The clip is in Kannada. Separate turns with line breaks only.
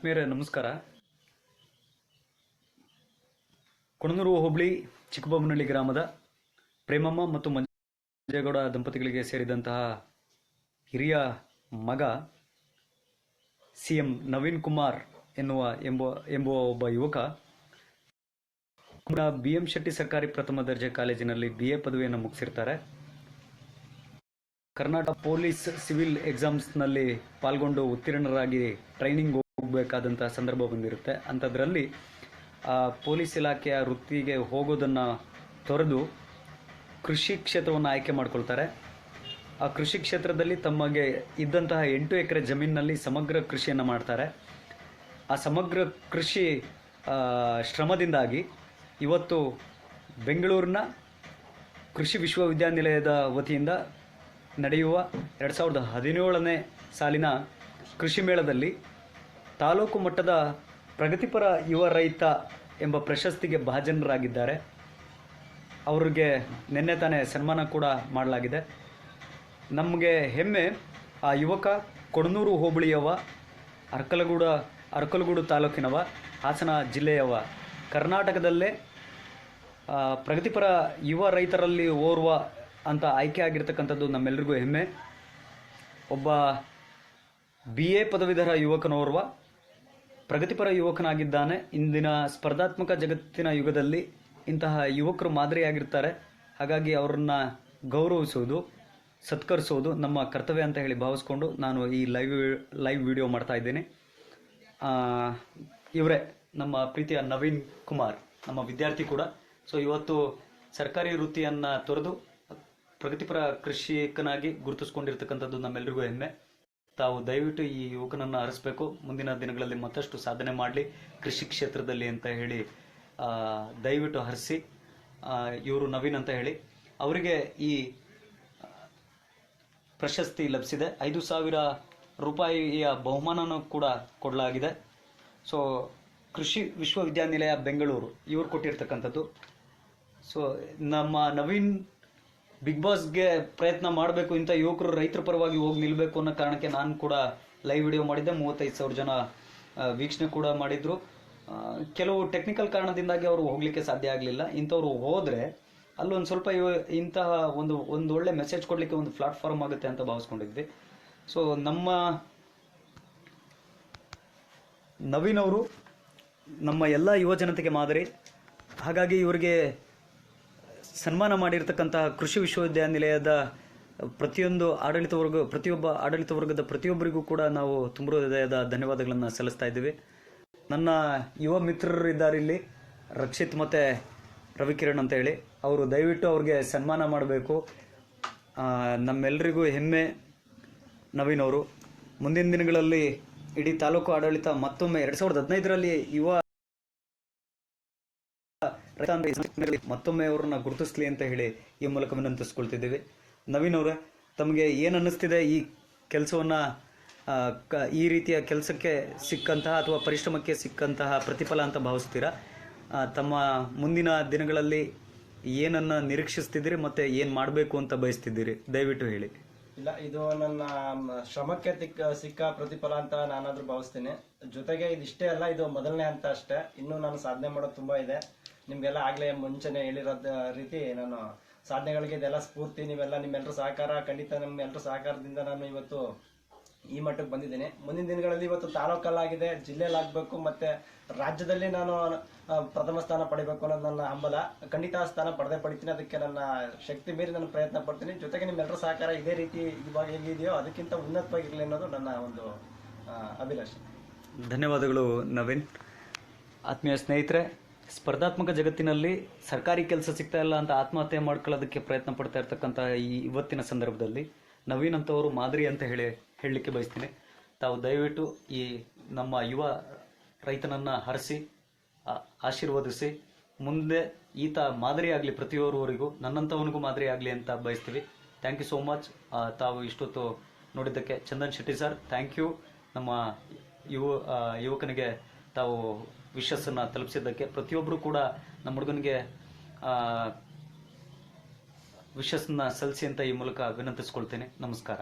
ಆತ್ಮೀಯರೇ ನಮಸ್ಕಾರ. ಕೊಣನೂರು ಹೋಬಳಿ ಚಿಕ್ಕಬೊಮ್ಮನಹಳ್ಳಿ ಗ್ರಾಮದ ಪ್ರೇಮಮ್ಮ ಮತ್ತು ಮಂಜೇಗೌಡ ದಂಪತಿಗಳಿಗೆ ಸೇರಿದಂತಹ ಹಿರಿಯ ಮಗ ಸಿ ಎಂ ನವೀನ್ ಕುಮಾರ್ ಎನ್ನುವ ಎಂಬ, ಎಂಬುವ ಒಬ್ಬ ಯುವಕ ಬಿ ಎಂ ಶೆಟ್ಟಿ ಸರ್ಕಾರಿ ಪ್ರಥಮ ದರ್ಜೆ ಕಾಲೇಜಿನಲ್ಲಿ ಬಿ ಎ ಪದವಿಯನ್ನು ಮುಗಿಸಿರ್ತಾರೆ. ಕರ್ನಾಟಕ ಪೊಲೀಸ್ ಸಿವಿಲ್ ಎಕ್ಸಾಮ್ಸ್ನಲ್ಲಿ ಪಾಲ್ಗೊಂಡು ಉತ್ತೀರ್ಣರಾಗಿ ಟ್ರೈನಿಂಗ್ ಹೋಗಬೇಕಾದಂಥ ಸಂದರ್ಭ ಬಂದಿರುತ್ತೆ. ಅಂಥದ್ರಲ್ಲಿ ಪೊಲೀಸ್ ಇಲಾಖೆಯ ವೃತ್ತಿಗೆ ಹೋಗೋದನ್ನು ತೊರೆದು ಕೃಷಿ ಕ್ಷೇತ್ರವನ್ನು ಆಯ್ಕೆ ಮಾಡ್ಕೊಳ್ತಾರೆ. ಆ ಕೃಷಿ ಕ್ಷೇತ್ರದಲ್ಲಿ ತಮಗೆ ಇದ್ದಂತಹ ಎಂಟು ಎಕರೆ ಜಮೀನಿನಲ್ಲಿ ಸಮಗ್ರ ಕೃಷಿಯನ್ನು ಮಾಡ್ತಾರೆ. ಆ ಸಮಗ್ರ ಕೃಷಿ ಶ್ರಮದಿಂದಾಗಿ ಇವತ್ತು ಬೆಂಗಳೂರಿನ ಕೃಷಿ ವಿಶ್ವವಿದ್ಯಾನಿಲಯದ ವತಿಯಿಂದ ನಡೆಯುವ ಎರಡು ಸಾವಿರದ ಹದಿನೇಳನೇ ಸಾಲಿನ ಕೃಷಿ ಮೇಳದಲ್ಲಿ ತಾಲೂಕು ಮಟ್ಟದ ಪ್ರಗತಿಪರ ಯುವ ರೈತ ಎಂಬ ಪ್ರಶಸ್ತಿಗೆ ಭಾಜನರಾಗಿದ್ದಾರೆ. ಅವರಿಗೆ ನಿನ್ನೆ ತಾನೇ ಸನ್ಮಾನ ಕೂಡ ಮಾಡಲಾಗಿದೆ. ನಮಗೆ ಹೆಮ್ಮೆ ಆ ಯುವಕ ಕೊಡನೂರು ಹೋಬಳಿಯವ ಅರ್ಕಲಗೂಡ, ಅರ್ಕಲಗೂಡು ತಾಲೂಕಿನವ ಹಾಸನ ಜಿಲ್ಲೆಯವ ಕರ್ನಾಟಕದಲ್ಲೇ ಪ್ರಗತಿಪರ ಯುವ ರೈತರಲ್ಲಿ ಓರ್ವ ಅಂತ ಆಯ್ಕೆ ಆಗಿರ್ತಕ್ಕಂಥದ್ದು ನಮ್ಮೆಲ್ಲರಿಗೂ ಹೆಮ್ಮೆ. ಒಬ್ಬ ಬಿ ಎ ಪದವೀಧರ ಯುವಕನೋರ್ವ ಪ್ರಗತಿಪರ ಯುವಕನಾಗಿದ್ದಾನೆ. ಇಂದಿನ ಸ್ಪರ್ಧಾತ್ಮಕ ಜಗತ್ತಿನ ಯುಗದಲ್ಲಿ ಇಂತಹ ಯುವಕರು ಮಾದರಿಯಾಗಿರ್ತಾರೆ. ಹಾಗಾಗಿ ಅವರನ್ನ ಗೌರವಿಸುವುದು ಸತ್ಕರಿಸೋದು ನಮ್ಮ ಕರ್ತವ್ಯ ಅಂತ ಹೇಳಿ ಭಾವಿಸ್ಕೊಂಡು ನಾನು ಈ ಲೈವ್ ಲೈವ್ ವಿಡಿಯೋ ಮಾಡ್ತಾ ಇದ್ದೀನಿ. ಇವರೇ, ನಮ್ಮ ಪ್ರೀತಿಯ ನವೀನ್ ಕುಮಾರ್, ನಮ್ಮ ವಿದ್ಯಾರ್ಥಿ ಕೂಡ. ಸೊ ಇವತ್ತು ಸರ್ಕಾರಿ ವೃತ್ತಿಯನ್ನು ತೊರೆದು ಪ್ರಗತಿಪರ ಕೃಷಿಕನಾಗಿ ಗುರುತಿಸ್ಕೊಂಡಿರ್ತಕ್ಕಂಥದ್ದು ನಮ್ಮೆಲ್ಲರಿಗೂ ಹೆಮ್ಮೆ. ತಾವು ದಯವಿಟ್ಟು ಈ ಯುವಕನನ್ನು ಹರಿಸಬೇಕು ಮುಂದಿನ ದಿನಗಳಲ್ಲಿ ಮತ್ತಷ್ಟು ಸಾಧನೆ ಮಾಡಲಿ, ಕೃಷಿ ಕ್ಷೇತ್ರದಲ್ಲಿ ಅಂತ ಹೇಳಿ ದಯವಿಟ್ಟು ಹರಿಸಿ ಇವರು ನವೀನ್ ಅಂತ ಹೇಳಿ. ಅವರಿಗೆ ಈ ಪ್ರಶಸ್ತಿ ಲಭಿಸಿದೆ. ಐದು ಸಾವಿರ ರೂಪಾಯಿಯ ಬಹುಮಾನನೂ ಕೂಡ ಕೊಡಲಾಗಿದೆ. ಸೊ, ಕೃಷಿ ವಿಶ್ವವಿದ್ಯಾನಿಲಯ ಬೆಂಗಳೂರು, ಇವರು ಕೊಟ್ಟಿರ್ತಕ್ಕಂಥದ್ದು. ಸೊ, ನಮ್ಮ ನವೀನ್ ಬಿಗ್ ಬಾಸ್ಗೆ ಪ್ರಯತ್ನ ಮಾಡಬೇಕು ಇಂಥ ಯುವಕರು ರೈತರ ಪರವಾಗಿ ಹೋಗಿ ನಿಲ್ಲಬೇಕು ಅನ್ನೋ ಕಾರಣಕ್ಕೆ ನಾನು ಕೂಡ ಲೈವ್ ವಿಡಿಯೋ ಮಾಡಿದ್ದೆ. ಮೂವತ್ತೈದು ಸಾವಿರ ಜನ ವೀಕ್ಷಣೆ ಕೂಡ ಮಾಡಿದ್ರು. ಕೆಲವು ಟೆಕ್ನಿಕಲ್ ಕಾರಣದಿಂದಾಗಿ ಅವರು ಹೋಗಲಿಕ್ಕೆ ಸಾಧ್ಯ ಆಗಲಿಲ್ಲ. ಇಂಥವ್ರು ಹೋದರೆ ಅಲ್ಲೊಂದು ಸ್ವಲ್ಪ ಇವ, ಇಂತಹ ಒಂದು ಒಂದು ಒಳ್ಳೆ ಮೆಸೇಜ್ ಕೊಡಲಿಕ್ಕೆ ಒಂದು ಪ್ಲಾಟ್ಫಾರ್ಮ್ ಆಗುತ್ತೆ ಅಂತ ಭಾವಿಸ್ಕೊಂಡಿದ್ವಿ. ಸೊ ನಮ್ಮ ನವೀನ್ ಅವರು ನಮ್ಮ ಎಲ್ಲ ಯುವ ಜನತೆಗೆ ಮಾದರಿ. ಹಾಗಾಗಿ ಇವರಿಗೆ ಸನ್ಮಾನ ಮಾಡಿರ್ತಕ್ಕಂತಹ ಕೃಷಿ ವಿಶ್ವವಿದ್ಯಾನಿಲಯದ ಪ್ರತಿಯೊಂದು ಆಡಳಿತ ವರ್ಗ, ಪ್ರತಿಯೊಬ್ಬ ಆಡಳಿತ ವರ್ಗದ ಪ್ರತಿಯೊಬ್ಬರಿಗೂ ಕೂಡ ನಾವು ತುಂಬ ಹೃದಯದ ಧನ್ಯವಾದಗಳನ್ನು ಸಲ್ಲಿಸ್ತಾ ಇದ್ದೀವಿ. ನನ್ನ ಯುವ ಮಿತ್ರರು ಇದ್ದಾರೆ ಇಲ್ಲಿ. ರಕ್ಷಿತ್ ಮತ್ತು ರವಿಕಿರಣ್ ಅಂತ ಹೇಳಿ. ಅವರು ದಯವಿಟ್ಟು ಅವ್ರಿಗೆ ಸನ್ಮಾನ ಮಾಡಬೇಕು. ನಮ್ಮೆಲ್ಲರಿಗೂ ಹೆಮ್ಮೆ ನವೀನ್ ಅವರು. ಮುಂದಿನ ದಿನಗಳಲ್ಲಿ ಇಡೀ ತಾಲೂಕು ಆಡಳಿತ ಮತ್ತೊಮ್ಮೆ ಎರಡು ಸಾವಿರದ ಹದಿನೈದರಲ್ಲಿ ಯುವ ಮತ್ತೊಮ್ಮೆ ಅವರನ್ನ ಗುರುತಿಸ್ಲಿ ಅಂತ ಹೇಳಿ ಈ ಮೂಲಕ ವಿನಂತಿಸ್ಕೊಳ್ತಿದ್ದೀವಿ. ನವೀನ್ ಅವರ ತಮಗೆ ಏನು ಅನ್ನಿಸ್ತಿದೆ ಈ ಕೆಲಸವನ್ನು ಈ ರೀತಿಯ ಕೆಲಸಕ್ಕೆ ಸಿಕ್ಕಂತಹ ಅಥವಾ ಪರಿಶ್ರಮಕ್ಕೆ ಸಿಕ್ಕಂತಹ ಪ್ರತಿಫಲ ಅಂತ ಭಾವಿಸ್ತೀರಾ? ತಮ್ಮ ಮುಂದಿನ ದಿನಗಳಲ್ಲಿ ಏನನ್ನು ನಿರೀಕ್ಷಿಸ್ತಿದ್ದೀರಿ ಮತ್ತು ಏನು ಮಾಡಬೇಕು ಅಂತ ಬಯಸ್ತಿದ್ದೀರಿ? ದಯವಿಟ್ಟು ಹೇಳಿ.
ಇಲ್ಲ, ಇದು ನನ್ನ ಶ್ರಮಕ್ಕೆ ತಿಕ್ಕ ಸಿಕ್ಕ ಪ್ರತಿಫಲ ಅಂತ ನಾನಾದ್ರೂ ಭಾವಿಸ್ತೀನಿ. ಜೊತೆಗೆ ಇದಿಷ್ಟೇ ಅಲ್ಲ, ಇದು ಮೊದಲನೇ ಅಂತ ಅಷ್ಟೇ. ಇನ್ನೂ ನಾನು ಸಾಧನೆ ಮಾಡೋದು ತುಂಬಾ ಇದೆ. ನಿಮ್ಗೆಲ್ಲ ಆಗಲೇ ಮುಂಚೆನೆ ಹೇಳಿರೋ ರೀತಿ ನಾನು ಸಾಧನೆಗಳಿಗೆ ಇದೆಲ್ಲ ಸ್ಫೂರ್ತಿ, ನೀವೆಲ್ಲ ನಿಮ್ಮೆಲ್ಲರ ಸಹಕಾರ, ಖಂಡಿತ ನಮ್ಮೆಲ್ಲರ ಸಹಕಾರದಿಂದ ನಾನು ಇವತ್ತು ಈ ಮಟ್ಟಕ್ಕೆ ಬಂದಿದ್ದೀನಿ. ಮುಂದಿನ ದಿನಗಳಲ್ಲಿ ಇವತ್ತು ತಾಲೂಕಲ್ಲಾಗಿದೆ, ಜಿಲ್ಲೆಯಲ್ಲಾಗಬೇಕು, ಮತ್ತು ರಾಜ್ಯದಲ್ಲಿ ನಾನು ಪ್ರಥಮ ಸ್ಥಾನ ಪಡಿಬೇಕು ಅನ್ನೋದು ನನ್ನ ಹಂಬಲ. ಖಂಡಿತ ಸ್ಥಾನ ಪಡೆದೇ ಪಡಿತೀನಿ, ಅದಕ್ಕೆ ನನ್ನ ಶಕ್ತಿ ಮೀರಿ ನಾನು ಪ್ರಯತ್ನ ಪಡ್ತೀನಿ. ಜೊತೆಗೆ ನಿಮ್ಮೆಲ್ಲರ ಸಹಕಾರ ಇದೇ ರೀತಿ ಇವಾಗ ಹೇಗಿದೆಯೋ ಅದಕ್ಕಿಂತ ಉನ್ನತವಾಗಿರಲಿ ಅನ್ನೋದು ನನ್ನ ಒಂದು ಅಭಿಲಾಷೆ.
ಧನ್ಯವಾದಗಳು ನವೀನ್. ಆತ್ಮೀಯ ಸ್ನೇಹಿತರೆ ಸ್ಪರ್ಧಾತ್ಮಕ ಜಗತ್ತಿನಲ್ಲಿ ಸರ್ಕಾರಿ ಕೆಲಸ ಸಿಗ್ತಾ ಇಲ್ಲ ಅಂತ ಆತ್ಮಹತ್ಯೆ ಮಾಡ್ಕೊಳ್ಳೋದಕ್ಕೆ ಪ್ರಯತ್ನ ಪಡ್ತಾ ಇರ್ತಕ್ಕಂಥ ಈ ಇವತ್ತಿನ ಸಂದರ್ಭದಲ್ಲಿ ನವೀನ್ ಅಂತವರು ಮಾದರಿ ಅಂತ ಹೇಳಿ ಹೇಳಲಿಕ್ಕೆ ಬಯಸ್ತೀನಿ. ತಾವು ದಯವಿಟ್ಟು ಈ ನಮ್ಮ ಯುವ ರೈತನನ್ನ ಹರಿಸಿ ಆಶೀರ್ವದಿಸಿ, ಮುಂದೆ ಈತ ಮಾದರಿ ಆಗಲಿ ಪ್ರತಿಯೊಬ್ಬರಿಗೂ ನನ್ನಂಥವನಿಗೂ ಮಾದರಿ ಆಗಲಿ ಅಂತ ಬಯಸ್ತೀವಿ. ಥ್ಯಾಂಕ್ ಯು ಸೋ ಮಚ್ ತಾವು ಇಷ್ಟೊತ್ತು ನೋಡಿದ್ದಕ್ಕೆ Chandan Shetty sir. Thank you ನಮ್ಮ ಯುವ ಯುವಕನಿಗೆ ತಾವು ವಿಶಸ್ಸನ್ನು ತಲುಪಿಸಿದ್ದಕ್ಕೆ ಪ್ರತಿಯೊಬ್ಬರು ಕೂಡ ನಮ್ಮ ಹುಡುಗನಿಗೆ ವಿಶಸ್ಸನ್ನ ಸಲ್ಲಿಸಿ ಅಂತ ಈ ಮೂಲಕ ವಿನಂತಿಸ್ಕೊಳ್ತೇನೆ. ನಮಸ್ಕಾರ.